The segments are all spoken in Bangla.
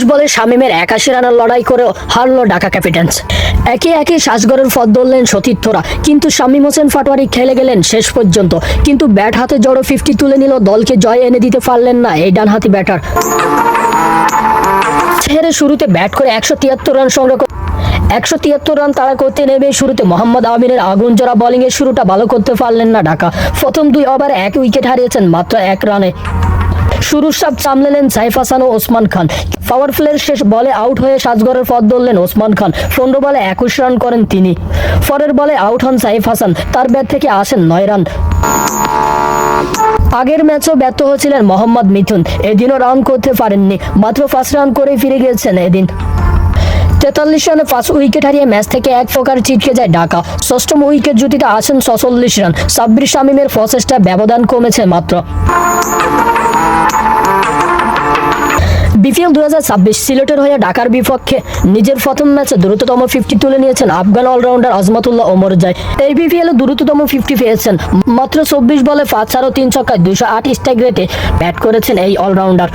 চল্লিশ বলে শামিমের একাশি রানের লড়াই করেও হারলো ঢাকা ক্যাপিটালস। একে একে শ্বাসগড়ের পথ ধরলেন সতীর্থরা। কিন্তু শামীম হোসেন ফাটোয়ারি খেলে গেলেন শেষ পর্যন্ত। কিন্তু ব্যাট হাতে জড়ো ফিফটি তুলে নিল, দলকে জয় এনে দিতে পারলেন না এই ডানহাতি ব্যাটার। ছেড়ে শুরুতে ব্যাট করে একশো তিয়াত্তর রান সংগ্রহ একশো তিয়াত্তর রান তারা করতে নেমে শুরুতে মোহাম্মদ আমিরের আগুন জোড়া বোলিং এর শুরুটা ভালো করতে পারলেন না ঢাকা। প্রথম দুই ওভার এক উইকেট হারিয়েছেন মাত্র এক রানে। শুরুর সাপ সামলেলেন সাইফ হাসান ও ওসমান খান। পাওয়ার প্লের শেষ বলে আউট হয়ে সাজগড়ের পথ ধরলেন ওসমান খান। পনেরো বলে একুশ রান করেন তিনি। পরের বলে আউট হন সাইফ হাসান। তার ব্যাট থেকে আসেন নয় রান। আগের ম্যাচও ব্যর্থ হয়েছিলেন মোহাম্মদ মিথুন। এদিনও রান করতে পারেননি। মাত্র ফার্স্ট রান করে ফিরে গিয়েছেন এদিন। তেতাল্লিশ রানে পাঁচ উইকেট হারিয়ে ম্যাচ থেকে এক প্রকার ছিটকে যায় ঢাকা। ষষ্ঠম উইকেট জুটিতে আসেন ছচল্লিশ রান। সাব্বির শামীমের প্রচেষ্টা ব্যবধান কমেছে মাত্র। সিলেটের হয়ে ঢাকার বিপক্ষে নিজের প্রথম ম্যাচে দ্রুততম ফিফটি তুলে নিয়েছেন আফগান অলরাউন্ডার আজমাতুল্লাহ ওমর জাই। এই বিপিএল এ দ্রুততম ফিফটি পেয়েছেন। মাত্র চব্বিশ বলে পাঁচ আরও তিন ছক্কায় দুশো আট স্ট্রাইক রেটে ব্যাট করেছেন এই অলরাউন্ডার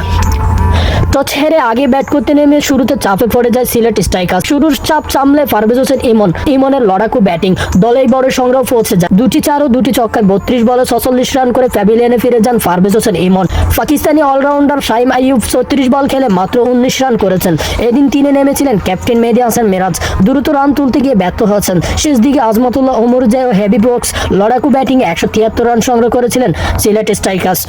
টস হেরে আগে ব্যাট করতে নেমে শুরুতে চাপে পড়ে যায় সিলেট স্ট্রাইকার। শুরুর চাপ সামলে পারভেজ হোসেন ইমন, ইমনের লড়াকু ব্যাটিং। দলেই বড় সংগ্রহ পৌঁছে যায়। দুটি চার ও দুটি ছক্কায় বত্রিশ বলে ছচল্লিশ রান করে প্যাভিলিয়নে ফিরে যান পারভেজ হোসেন ইমন। পাকিস্তানি অলরাউন্ডার শাইম আইয়ুব ছত্রিশ বল খেলে মাত্র উনিশ রান করেছেন। এদিন তিনে নেমেছিলেন ক্যাপ্টেন মেহেদি হাসান মিরাজ। দ্রুত রান তুলতে গিয়ে ব্যর্থ হয়েছেন। শেষ দিকে আজমতুল্লাহ ওমর জয় ও হেভি ব্রোক্স লড়াকু ব্যাটিং একশো তিয়াত্তর রান সংগ্রহ করেছিলেন সিলেট স্ট্রাইকার্স।